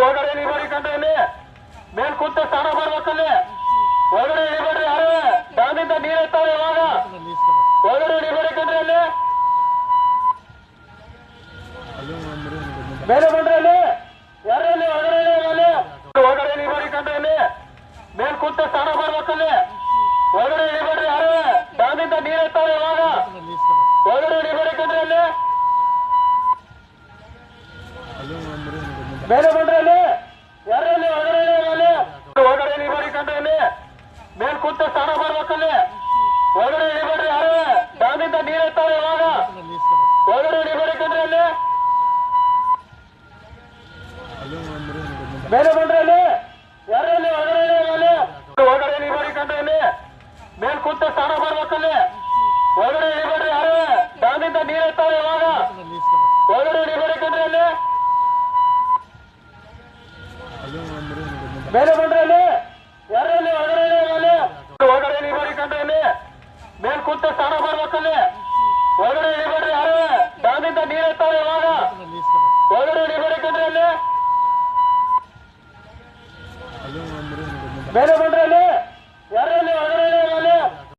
ಒಳಗಡೆ ಇಳಿಬೇಡಿ ಕಂಡ್ರೆ ಇಲ್ಲಿ. ಮೇಲ್ ಕೂತ ಸ್ನಾನ ಯಾರು ಡ್ಯಾಮಿಂದ ನೀರ್ ಎತ್ತಾವೆ ಇವಾಗ. ಒಳಗಡೆ ಇಳಿಬೇಡಿ ಕಂಡ್ರೆ ಇಲ್ಲಿ. ಬೇರೆ ಬಂದ್ರೆ ಇಲ್ಲಿ. ಯಾರು ಒಳಗಡೆ ಇಳಿಯೋದು ಅಲ್ಲಿ ಒಳಗಡೆ ಇಳಿಬೇಡಿ ಕಂಡ್ರೆ ಇಲ್ಲಿ. ಯಾರು ಡ್ಯಾಮಿಂದ ನೀರ್ ಎತ್ತಾವೆ ಇವಾಗ. ಒಳಗಡೆ ಇಳಿಬೇಡಿ ಕಂಡ್ರೆ ಇಲ್ಲಿ. ಮೇಲೆ ಬಂದ್ರೆ ಇಲ್ಲಿ. ಯಾರು ಇಲ್ಲಿ ಹೊರಗಡೆ ಅಲ್ಲಿ ಒಳಗಡೆ ಇಳಿಬೇಡಿ ಕಂಡ್ರೆ ಇಲ್ಲಿ. ಮೇಲ್ ಕೂತ ಸ್ನಾನ ಮಾಡ್ಬೇಕಲ್ಲಿ ಹೊರಗಡೆ ಇಳಿಬೇಡ್ರಿ ಯಾರು? ಡ್ಯಾಮಿಂದ ನೀರ್ ಎತ್ತಾರೆ ಇವಾಗ. ಹೊರಗಡೆ ಇಳಿಬೇಡಿ ಕಂಡ್ರೆ ಇಲ್ಲಿ. ಮೇಲೆ ಬಂದ್ರೆ ಇಲ್ಲಿ. ಯಾರು ಇಲ್ಲಿ ಅಲ್ಲಿ ಇಳಿಬೇಡಿ ಕಂಡ್ರೆ ಇಲ್ಲಿ. ಮೇಲ್ ಕೂತ ಸ್ನಾನ ಮಾಡ್ಬೇಕಲ್ಲಿ ಹೊರಗಡೆ ಇಳಿಬೇಡ್ರಿ ಮೇಲೆ ಬಂದ್ರೆ ಇಲ್ಲಿ. ಯಾರು ಒಳಗಡೆ ಒಳಗಡೆ ಇಳಿಬಾರಿ ಕಂಡ್ರೆ ಇಲ್ಲಿ. ಮೇಲ್ ಕೂತ ಸ್ನಾನ ಬರ್ಬೇಕಲ್ಲಿ ಒಳಗಡೆ ಇಳಿಬಾರಿ ಯಾರು. ಡ್ಯಾಮಿಂದ ನೀರ್ ಎತ್ತಾವೆ ಇವಾಗ. ಒಳಗಡೆ ಇಳಿಬಾರಿ ಕಂಡ್ರಲ್ಲಿ ಬೇರೆ ಮೇಲೆ ಬಂದ್ರೆ ಇಲ್ಲಿ.